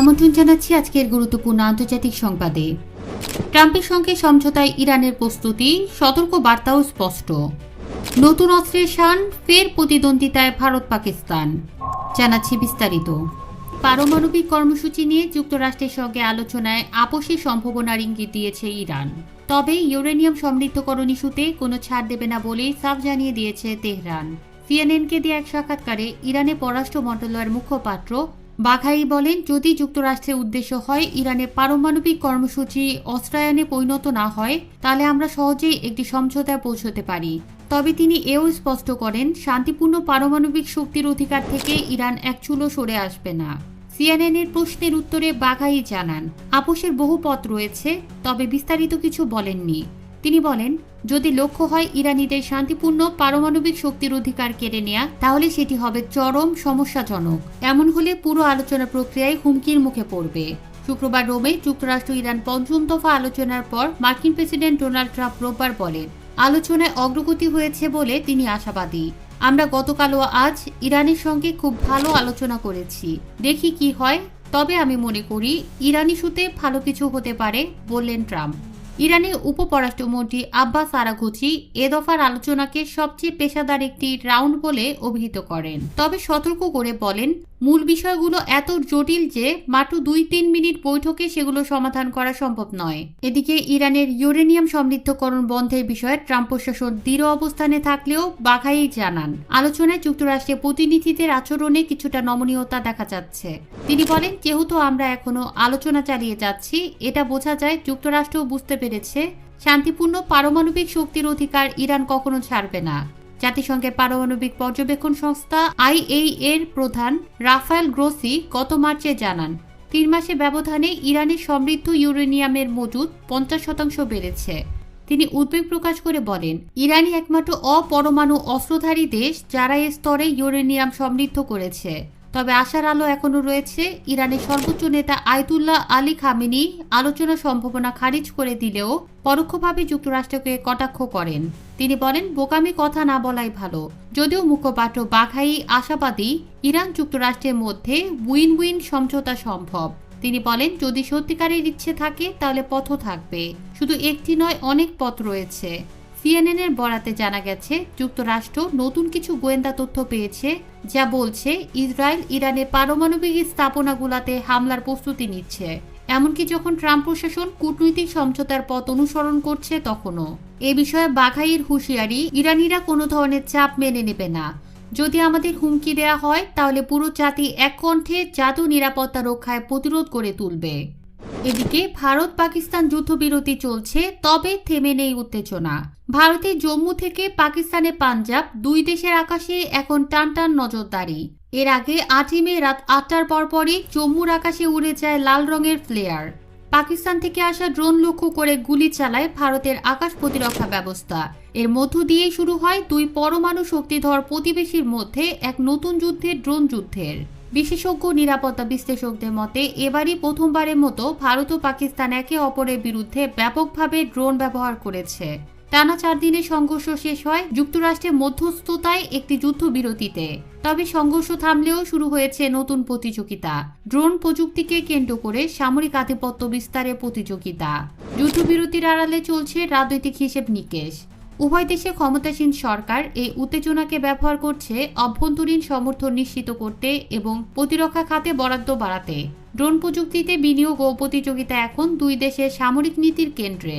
আমন্ত্রণ জানাচ্ছি আজকের গুরুত্বপূর্ণ আন্তর্জাতিক সংবাদে। ট্রাম্পের সঙ্গে সমঝোতায় ইরানের প্রস্তুতি সতর্ক বার্তাও স্পষ্ট। নতুন অস্ত্রের শান, ফের প্রতিদ্বন্দ্বিতায় ভারত, পাকিস্তান। জানাচ্ছি বিস্তারিত। পারমাণবিক কর্মসূচি নিয়ে যুক্তরাষ্ট্রের সঙ্গে আলোচনায় আপোষের সম্ভাবনার ইঙ্গিত দিয়েছে ইরান। তবে ইউরেনিয়াম সমৃদ্ধকরণ ইস্যুতে কোনো ছাড় দেবে না বলেই সাফ জানিয়ে দিয়েছে তেহরান। সিএনএনকে দিয়ে এক সাক্ষাৎকারে ইরানের পররাষ্ট্র মন্ত্রণালয়ের মুখপাত্র বাঘাই বলেন, যদি যুক্তরাষ্ট্রের উদ্দেশ্য হয় ইরানের পারমাণবিক কর্মসূচি অস্ত্রায়নে পরিণত না হয়, তাহলে আমরা সহজেই একটি সমঝোতায় পৌঁছতে পারি। তবে তিনি এও স্পষ্ট করেন, শান্তিপূর্ণ পারমাণবিক শক্তির অধিকার থেকে ইরান এক চুলো সরে আসবে না। সিএনএনের প্রশ্নের উত্তরে বাঘাই জানান, আপোষের বহু পথ রয়েছে, তবে বিস্তারিত কিছু বলেননি। তিনি বলেন, যদি লক্ষ্য হয় ইরানিদের শান্তিপূর্ণ পারমাণবিক শক্তির অধিকার কেড়ে নেয়া, তাহলে সেটি হবে চরম সমস্যাজনক। এমন হলে পুরো আলোচনা প্রক্রিয়ায় হুমকির মুখে পড়বে। শুক্রবার রোমে যুক্তরাষ্ট্র ইরান পঞ্চম দফা আলোচনার পর মার্কিন প্রেসিডেন্ট ডোনাল্ড ট্রাম্প রোববার বলেন, আলোচনায় অগ্রগতি হয়েছে বলে তিনি আশাবাদী। আমরা গতকাল ও আজ ইরানের সঙ্গে খুব ভালো আলোচনা করেছি। দেখি কি হয়। তবে আমি মনে করি, ইরান ইস্যুতে ভালো কিছু হতে পারে, বললেন ট্রাম্প। ইরানের উপপরাষ্ট্রমন্ত্রী আব্বাস আরাঘুচি এ দফার আলোচনাকে সবচেয়ে পেশাদার একটি রাউন্ড বলে অভিহিত করেন। তবে সতর্ক করে বলেন মূল বিষয়গুলো এত জটিল যে মাত্র দুই তিন মিনিট বৈঠকে সেগুলো সমাধান করা সম্ভব নয়। এদিকে ইরানের ইউরেনিয়াম সমৃদ্ধকরণ বন্ধের বিষয়ে ট্রাম্প প্রশাসন দৃঢ় অবস্থানে থাকলেও বাঘাই জানান, আলোচনায় যুক্তরাষ্ট্রের প্রতিনিধিদের আচরণে কিছুটা নমনীয়তা দেখা যাচ্ছে। তিনি বলেন, যেহেতু আমরা এখনও আলোচনা চালিয়ে যাচ্ছি, এটা বোঝা যায় যুক্তরাষ্ট্রও বুঝতে পেরেছে, শান্তিপূর্ণ পারমাণবিক শক্তির অধিকার ইরান কখনো ছাড়বে না। জাতিসংঘের পারমাণবিক পর্যবেক্ষণ সংস্থা আইএই এর প্রধান রাফায়েল গ্রোসি গত মার্চে জানান, তিন মাসে ব্যবধানে ইরানের সমৃদ্ধ ইউরেনিয়ামের মজুদ পঞ্চাশ শতাংশ বেড়েছে। তিনি উদ্বেগ প্রকাশ করে বলেন, ইরানই একমাত্র অপরমাণু অস্ত্রধারী দেশ যারা এ স্তরে ইউরেনিয়াম সমৃদ্ধ করেছে। তবে আশার আলো এখনও রয়েছে। ইরানের সর্বোচ্চ নেতা আয়তুল্লাহ আলী খামেনি আলোচনা সম্ভাবনা খারিজ করে দিলেও পরোক্ষভাবে যুক্তরাষ্ট্রকে কটাক্ষ করেন। তিনি বলেন, বোকামি কথা না বলাই ভালো। যদিও মুখপাত্র বাঘাই আশাবাদী, ইরান যুক্তরাষ্ট্রের মধ্যে উইন উইন সমঝোতা সম্ভব। তিনি বলেন, যদি সত্যিকারের ইচ্ছে থাকে, তাহলে পথও থাকবে। শুধু একটি নয়, অনেক পথ রয়েছে। সিএনএন এর বরাতে জানা গেছে, যুক্তরাষ্ট্র নতুন কিছু গোয়েন্দা তথ্য পেয়েছে, যা বলছে ইসরায়েল ইরানের পারমাণবিক স্থাপনাগুলোতে হামলার প্রস্তুতি নিচ্ছে। এমনকি যখন ট্রাম্প প্রশাসন কূটনৈতিক সমঝোতার পথ অনুসরণ করছে তখনও। এ বিষয়ে বাঘাইয়ের হুঁশিয়ারি, ইরানিরা কোনো ধরনের চাপ মেনে নেবে না। যদি আমাদের হুমকি দেয়া হয়, তাহলে পুরো জাতি এক কণ্ঠে জাতীয় নিরাপত্তা রক্ষায় প্রতিরোধ করে তুলবে। এদিকে ভারত পাকিস্তান যুদ্ধবিরতি চলছে, তবে থেমে নেই উত্তেজনা। ভারতের জম্মু থেকে পাকিস্তানে পাঞ্জাব, দুই দেশের আকাশে এখন টান টান নজরদারি। এর আগে আটই মে রাত আটটার পরপরই জম্মুর আকাশে উড়ে যায় লাল রঙের ফ্লেয়ার। পাকিস্তান থেকে আসা ড্রোন লক্ষ্য করে গুলি চালায় ভারতের আকাশ প্রতিরক্ষা ব্যবস্থা। এর মধ্য দিয়েই শুরু হয় দুই পরমাণু শক্তিধর প্রতিবেশীর মধ্যে এক নতুন যুদ্ধের ড্রোন যুদ্ধের। বিশেষজ্ঞ নিরাপত্তা বিশ্লেষকদের মতে, এবারই প্রথমবারের মতো ভারত ও পাকিস্তান একে অপরের বিরুদ্ধে ব্যাপকভাবে ড্রোন ব্যবহার করেছে। টানা চার দিনের সংঘর্ষ শেষ হয় যুক্তরাষ্ট্রের মধ্যস্থতায় একটি যুদ্ধবিরতিতে। তবে সংঘর্ষ থামলেও শুরু হয়েছে নতুন প্রতিযোগিতা। ড্রোন প্রযুক্তিকে কেন্দ্র করে সামরিক আধিপত্য বিস্তারের প্রতিযোগিতা। যুদ্ধবিরতির আড়ালে চলছে রাজনৈতিক হিসেব নিকেশ। উভয় দেশে ক্ষমতাসীন সরকার এই উত্তেজনাকে ব্যবহার করছে অভ্যন্তরীণ সমর্থন নিশ্চিত করতে এবং প্রতিরক্ষা খাতে বরাদ্দ বাড়াতে। ড্রোন প্রযুক্তিতে বিনিয়োগ ও প্রতিযোগিতা এখন দুই দেশের সামরিক নীতির কেন্দ্রে।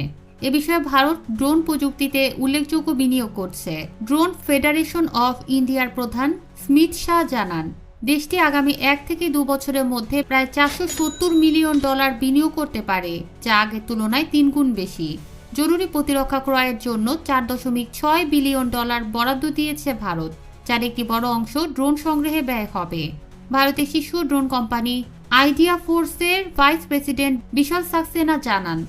এ বিষয়ে ভারত ড্রোন প্রযুক্তিতে উল্লেখযোগ্য বিনিয়োগ করছে। ড্রোন ফেডারেশন অফ ইন্ডিয়ার প্রধান স্মিথ শাহ জানান, দেশটি আগামী এক থেকে দু বছরের মধ্যে প্রায় চারশো সত্তর মিলিয়ন ডলার বিনিয়োগ করতে পারে, যা আগের তুলনায় তিন গুণ বেশি। জরুরি প্রতিরক্ষা ক্রয়ের জন্য চার দশমিক ছয় বিলিয়ন ডলার বরাদ্দ দিয়েছে ভারত, যার একটি বড় অংশ ড্রোন সংগ্রহে ব্যয় হবে। ভারতের শীর্ষ ড্রোন কোম্পানি আইডিয়া ফোর্সের ভাইস প্রেসিডেন্ট বিশাল সাক্সেনা জানান,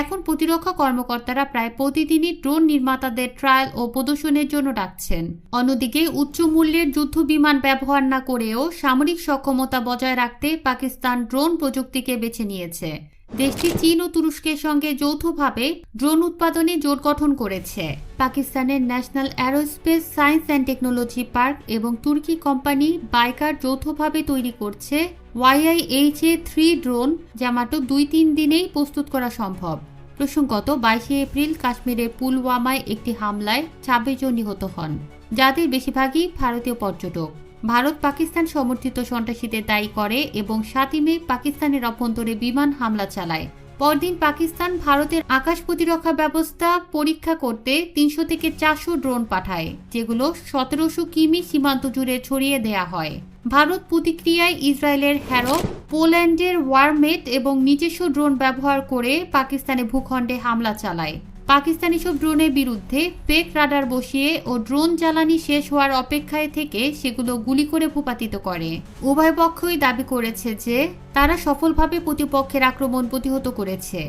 এখন প্রতিরক্ষা কর্মকর্তারা প্রায় প্রতিদিনই ড্রোন নির্মাতাদের ট্রায়াল ও প্রদর্শনের জন্য ডাকছেন। অন্যদিকে, উচ্চ মূল্যের যুদ্ধ বিমান ব্যবহার না করেও সামরিক সক্ষমতা বজায় রাখতে পাকিস্তান ড্রোন প্রযুক্তিকে বেছে নিয়েছে। দেশটি চীন ও তুরস্কের সঙ্গে যৌথভাবে ড্রোন উৎপাদনে জোট গঠন করেছে। পাকিস্তানের national aerospace science and technology park এবং তুর্কি কোম্পানি বাইকার যৌথভাবে তৈরি করছে ওয়াইআইএইচ এ থ্রি ড্রোন, যা মাত্র দুই তিন দিনেই প্রস্তুত করা সম্ভব। প্রসঙ্গত, বাইশে এপ্রিল কাশ্মীরের পুলওয়ামায় একটি হামলায় ছাব্বিশ জন নিহত হন, যাদের বেশিরভাগই ভারতীয় পর্যটক। ভারত পাকিস্তান সমর্থিত সন্ত্রাসীদের দায়ী করে এবং সাতই মে পাকিস্তানের অভ্যন্তরে বিমান হামলা চালায়। পরদিন পাকিস্তান ভারতের আকাশ প্রতিরক্ষা ব্যবস্থা পরীক্ষা করতে তিনশো থেকে চারশো ড্রোন পাঠায়, যেগুলো সতেরোশো কিমি সীমান্ত জুড়ে ছড়িয়ে দেয়া হয়। ভারত প্রতিক্রিয়ায় ইসরায়েলের হ্যারো, পোল্যান্ডের ওয়ারমেট এবং নিজস্ব ড্রোন ব্যবহার করে পাকিস্তানে ভূখণ্ডে হামলা চালায়। পাকিস্তানি সব ড্রোনের বিরুদ্ধে ফেক রাডার বসিয়ে ও ড্রোন জ্বালানি শেষ হওয়ার অপেক্ষায় থেকে সেগুলো গুলি করে ভূপাতিত করে। উভয় পক্ষই দাবি করেছে যে তারা সফলভাবে প্রতিপক্ষের আক্রমণ প্রতিহত করেছে।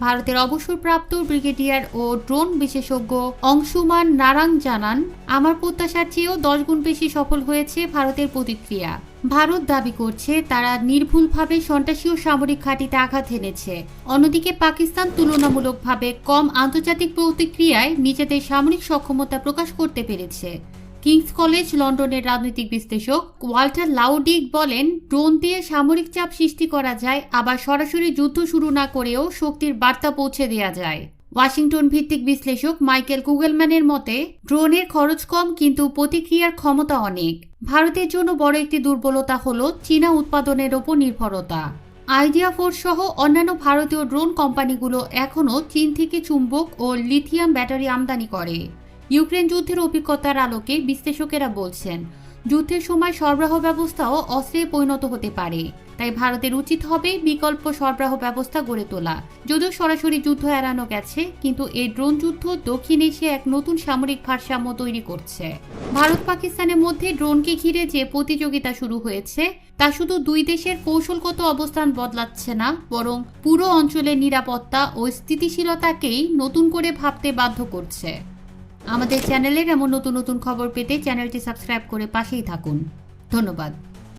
ভারতের অবসরপ্রাপ্ত ব্রিগেডিয়ার ও ড্রোন বিশেষজ্ঞ অংশুমান নারাং জানান, আমার প্রত্যাশার চেয়েও দশ গুণ বেশি সফল হয়েছে ভারতের প্রতিক্রিয়া। ভারত দাবি করছে তারা নির্ভুলভাবে সন্ত্রাসী ও সামরিক ঘাঁটিতে আঘাত এনেছে অন্যদিকে পাকিস্তান তুলনামূলকভাবে কম আন্তর্জাতিক প্রতিক্রিয়ায় নিজেদের সামরিক সক্ষমতা প্রকাশ করতে পেরেছে। কিংস কলেজ, লন্ডনের রাজনৈতিক বিশ্লেষক ওয়াল্টার লাউডিক বলেন, ড্রোন দিয়ে সামরিক চাপ সৃষ্টি করা যায়, আবার সরাসরি যুদ্ধ শুরু না করেও শক্তির বার্তা পৌঁছে দেওয়া যায়। ওয়াশিংটন ভিত্তিক বিশ্লেষক মাইকেল কুগেলম্যানের মতে, ড্রোনের খরচ কম কিন্তু প্রতিক্রিয়ার ক্ষমতা অনেক। ভারতের জন্য বড় একটি দুর্বলতা হল চীনা উৎপাদনের ওপর নির্ভরতা। আইডিয়া ফোর্স সহ অন্যান্য ভারতীয় ড্রোন কোম্পানিগুলো এখনও চীন থেকে চুম্বক ও লিথিয়াম ব্যাটারি আমদানি করে। ইউক্রেন যুদ্ধের অভিজ্ঞতার আলোকে বিশ্লেষকেরা বলছেন, যুদ্ধের সময় সরবরাহ ব্যবস্থাও অস্ত্রে পরিণত হতে পারে। তাই ভারতের উচিত হবে বিকল্প সরবরাহ ব্যবস্থা গড়ে তোলা। যদিও সরাসরি যুদ্ধ এড়ানো গেছে, কিন্তু এই ড্রোন যুদ্ধ দক্ষিণ এশিয়া এক নতুন সামরিক ভারসাম্য তৈরি করছে। ভারত পাকিস্তানের মধ্যে ড্রোনকে ঘিরে যে প্রতিযোগিতা শুরু হয়েছে, তা শুধু দুই দেশের কৌশলগত অবস্থান বদলাচ্ছে না, বরং পুরো অঞ্চলের নিরাপত্তা ও স্থিতিশীলতাকেই নতুন করে ভাবতে বাধ্য করছে। আমাদের চ্যানেলের এমন নতুন নতুন খবর পেতে চ্যানেলটি সাবস্ক্রাইব করে পাশেই থাকুন। ধন্যবাদ।